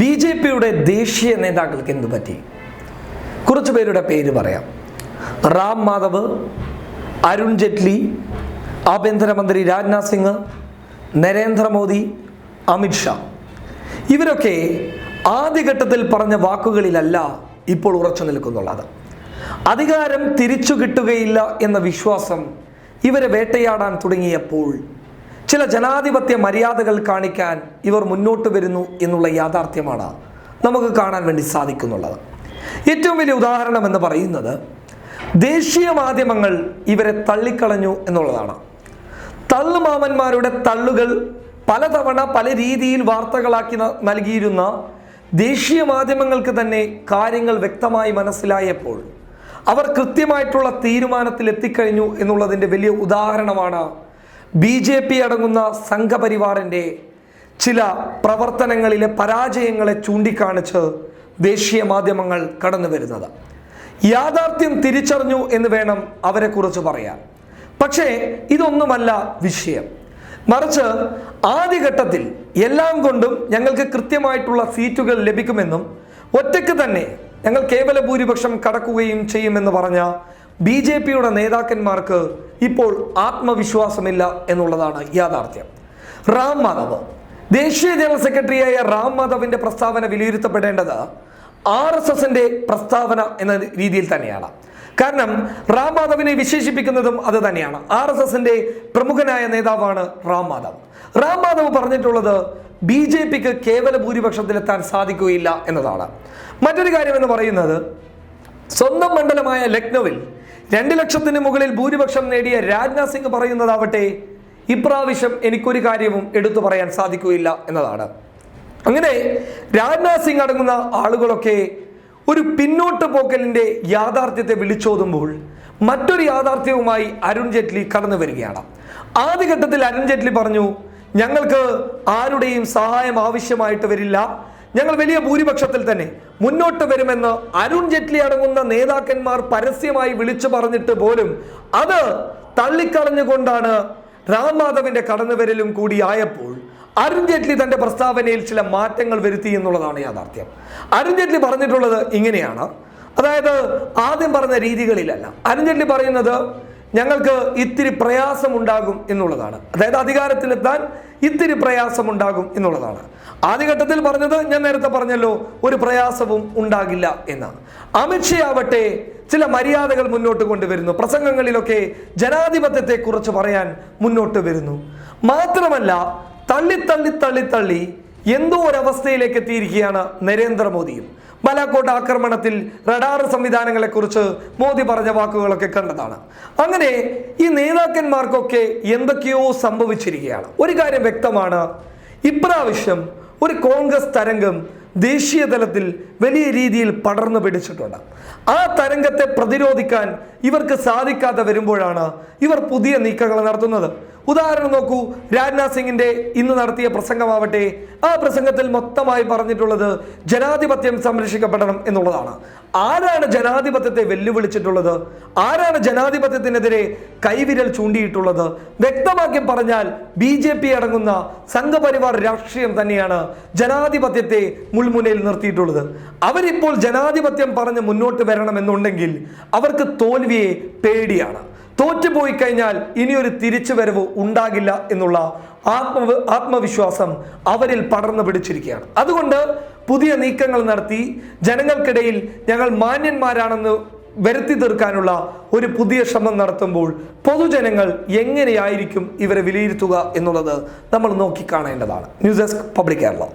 B J പിയുടെ ദേശീയ നേതാക്കൾക്ക് എന്തു പറ്റി? കുറച്ച് പേരുടെ പേര് പറയാം. റാം മാധവ് അരുൺ ജെയ്റ്റ്ലി ആഭ്യന്തരമന്ത്രി രാജ്നാഥ് സിംഗ് നരേന്ദ്രമോദി അമിത്ഷാ ഇവരൊക്കെ ആദ്യഘട്ടത്തിൽ പറഞ്ഞ വാക്കുകളിലല്ല ഇപ്പോൾ ഉറച്ചു നിൽക്കുന്നുള്ളത്. അധികാരം തിരിച്ചു കിട്ടുകയില്ല എന്ന വിശ്വാസം ഇവരെ വേട്ടയാടാൻ തുടങ്ങിയപ്പോൾ ചില ജനാധിപത്യ മര്യാദകൾ കാണിക്കാൻ ഇവർ മുന്നോട്ട് വരുന്നു എന്നുള്ള യാഥാർത്ഥ്യമാണ് നമുക്ക് കാണാൻ വേണ്ടി സാധിക്കുന്നുള്ളത്. ഏറ്റവും വലിയ ഉദാഹരണം എന്ന് പറയുന്നത് ദേശീയ മാധ്യമങ്ങൾ ഇവരെ തള്ളിക്കളഞ്ഞു എന്നുള്ളതാണ്. തള്ളുമാമന്മാരുടെ തള്ളുകൾ പലതവണ പല രീതിയിൽ വാർത്തകളാക്കി നൽകിയിരുന്ന ദേശീയ മാധ്യമങ്ങൾക്ക് തന്നെ കാര്യങ്ങൾ വ്യക്തമായി മനസ്സിലായപ്പോൾ അവർ കൃത്യമായിട്ടുള്ള തീരുമാനത്തിൽ എത്തിക്കഴിഞ്ഞു എന്നുള്ളതിന്റെ വലിയ ഉദാഹരണമാണ് ബി ജെ പി അടങ്ങുന്ന സംഘപരിവാറിന്റെ ചില പ്രവർത്തനങ്ങളിലെ പരാജയങ്ങളെ ചൂണ്ടിക്കാണിച്ച് ദേശീയ മാധ്യമങ്ങൾ കടന്നു വരുന്നത്. യാഥാർത്ഥ്യം തിരിച്ചറിഞ്ഞു എന്ന് വേണം അവരെക്കുറിച്ച് പറയാൻ. പക്ഷേ ഇതൊന്നുമല്ല വിഷയം. മറിച്ച് ആദ്യഘട്ടത്തിൽ എല്ലാം കൊണ്ടും ഞങ്ങൾക്ക് കൃത്യമായിട്ടുള്ള സീറ്റുകൾ ലഭിക്കുമെന്നും ഒറ്റയ്ക്ക് തന്നെ ഞങ്ങൾ കേവല ഭൂരിപക്ഷം കടക്കുകയും ചെയ്യുമെന്ന് പറഞ്ഞ ബി ജെ പിയുടെ നേതാക്കന്മാർക്ക് ഇപ്പോൾ ആത്മവിശ്വാസമില്ല എന്നുള്ളതാണ് യാഥാർത്ഥ്യം. റാം മാധവ്. ദേശീയ ജനറൽ സെക്രട്ടറിയായ റാം മാധവിന്റെ പ്രസ്താവന വിലയിരുത്തപ്പെടേണ്ടത് ആർ എസ് എസിന്റെ പ്രസ്താവന എന്ന രീതിയിൽ തന്നെയാണ്. കാരണം റാം മാധവിനെ വിശേഷിപ്പിക്കുന്നതും അത് തന്നെയാണ്. ആർ എസ് എസിന്റെ പ്രമുഖനായ നേതാവാണ് റാം മാധവ്. റാം മാധവ് പറഞ്ഞിട്ടുള്ളത് ബി ജെ പിക്ക് കേവല ഭൂരിപക്ഷത്തിലെത്താൻ സാധിക്കുകയില്ല എന്നതാണ്. മറ്റൊരു കാര്യം എന്ന് പറയുന്നത് സ്വന്തം മണ്ഡലമായ ലക്നൌവിൽ രണ്ട് ലക്ഷത്തിന് മുകളിൽ ഭൂരിപക്ഷം നേടിയ രാജ്നാഥ് സിംഗ് പറയുന്നതാവട്ടെ ഇപ്രാവശ്യം എനിക്കൊരു കാര്യവും എടുത്തു പറയാൻ സാധിക്കുകയില്ല എന്നതാണ്. അങ്ങനെ രാജ്നാഥ് സിംഗ് അടങ്ങുന്ന ആളുകളൊക്കെ ഒരു പിന്നോട്ട് പോക്കലിന്റെ യാഥാർത്ഥ്യത്തെ വിളിച്ചോതുമ്പോൾ മറ്റൊരു യാഥാർത്ഥ്യവുമായി അരുൺ ജെയ്റ്റ്ലി കടന്നു വരികയാണ്. ആദ്യഘട്ടത്തിൽ അരുൺ ജെയ്റ്റ്ലി പറഞ്ഞു ഞങ്ങൾക്ക് ആരുടെയും സഹായം ആവശ്യമായിട്ട് വരില്ല. ഞങ്ങൾ വലിയ ഭൂരിപക്ഷത്തിൽ തന്നെ. മുന്നോട്ട് വരുമെന്ന് അരുൺ ജെയ്റ്റ്ലി അടങ്ങുന്ന നേതാക്കന്മാർ പരസ്യമായി വിളിച്ചു പറഞ്ഞിട്ട് പോലും അത് തള്ളിക്കളഞ്ഞുകൊണ്ടാണ് റാം മാധവിന്റെ കടന്നുവരലും കൂടി ആയപ്പോൾ അരുൺ ജെയ്റ്റ്ലി തന്റെ പ്രസ്താവനയിൽ ചില മാറ്റങ്ങൾ വരുത്തി എന്നുള്ളതാണ് യാഥാർത്ഥ്യം. അരുൺ ജെയ്റ്റ്ലി പറഞ്ഞിട്ടുള്ളത് ഇങ്ങനെയാണ്. അതായത് ആദ്യം പറഞ്ഞ രീതികളിലല്ല. അരുൺ ജെയ്റ്റ്ലി പറയുന്നത് ഞങ്ങൾക്ക് ഇത്തിരി പ്രയാസമുണ്ടാകും എന്നുള്ളതാണ്. അതായത് അധികാരത്തിലെത്താൻ ഇത്തിരി പ്രയാസമുണ്ടാകും എന്നുള്ളതാണ്. ആദ്യഘട്ടത്തിൽ പറഞ്ഞത് ഞാൻ നേരത്തെ പറഞ്ഞല്ലോ ഒരു പ്രയാസവും ഉണ്ടാകില്ല എന്നാണ്. അമിത്ഷയാവട്ടെ ചില മര്യാദകൾ മുന്നോട്ട് കൊണ്ടുവരുന്നു. പ്രസംഗങ്ങളിലൊക്കെ ജനാധിപത്യത്തെ കുറിച്ച് പറയാൻ മുന്നോട്ട് വരുന്നു. മാത്രമല്ല തള്ളി തള്ളി തള്ളി തള്ളി എന്തോ ഒരവസ്ഥയിലേക്ക് എത്തിയിരിക്കുകയാണ് നരേന്ദ്രമോദിയും. ബലാക്കോട്ട് ആക്രമണത്തിൽ റഡാർ സംവിധാനങ്ങളെക്കുറിച്ച് മോദി പറഞ്ഞ വാക്കുകളൊക്കെ കണ്ടതാണ്. അങ്ങനെ ഈ നേതാക്കന്മാർക്കൊക്കെ എന്തൊക്കെയോ സംഭവിച്ചിരിക്കുകയാണ്. ഒരു കാര്യം വ്യക്തമാണ്. ഇപ്രാവശ്യം ഒരു കോൺഗ്രസ് തരംഗം ദേശീയ തലത്തിൽ വലിയ രീതിയിൽ പടർന്നു പിടിച്ചിട്ടുണ്ട്. ആ തരംഗത്തെ പ്രതിരോധിക്കാൻ ഇവർക്ക് സാധിക്കാതെ വരുമ്പോഴാണ് ഇവർ പുതിയ നീക്കങ്ങൾ നടത്തുന്നത്. ഉദാഹരണം നോക്കൂ രാജ്നാഥ് സിംഗിന്റെ ഇന്ന് നടത്തിയ പ്രസംഗമാവട്ടെ. ആ പ്രസംഗത്തിൽ മൊത്തമായി പറഞ്ഞിട്ടുള്ളത് ജനാധിപത്യം സംരക്ഷിക്കപ്പെടണം എന്നുള്ളതാണ്. ആരാണ് ജനാധിപത്യത്തെ വെല്ലുവിളിച്ചിട്ടുള്ളത്? ആരാണ് ജനാധിപത്യത്തിനെതിരെ കൈവിരൽ ചൂണ്ടിയിട്ടുള്ളത്? വ്യക്തമാക്കി പറഞ്ഞാൽ ബി ജെ പി അടങ്ങുന്ന സംഘപരിവാർ രാഷ്ട്രീയം തന്നെയാണ് ജനാധിപത്യത്തെ മുൾമുനയിൽ നിർത്തിയിട്ടുള്ളത്. അവരിപ്പോൾ ജനാധിപത്യം പറഞ്ഞ് മുന്നോട്ട് വരണമെന്നുണ്ടെങ്കിൽ അവർക്ക് തോൽവിയെ പേടിയാണ്. തോറ്റുപോയി കഴിഞ്ഞാൽ ഇനിയൊരു തിരിച്ചുവരവ് ഉണ്ടാകില്ല എന്നുള്ള ആത്മ ആത്മവിശ്വാസം അവരിൽ പടർന്നു പിടിച്ചിരിക്കുകയാണ്. അതുകൊണ്ട് പുതിയ നീക്കങ്ങൾ നടത്തി ജനങ്ങൾക്കിടയിൽ ഞങ്ങൾ മാന്യന്മാരാണെന്ന് വരുത്തി തീർക്കാനുള്ള ഒരു പുതിയ ശ്രമം നടത്തുമ്പോൾ പൊതുജനങ്ങൾ എങ്ങനെയായിരിക്കും ഇവരെ വിലയിരുത്തുക എന്നുള്ളത് നമ്മൾ നോക്കിക്കാണേണ്ടതാണ്. News desk public Kerala.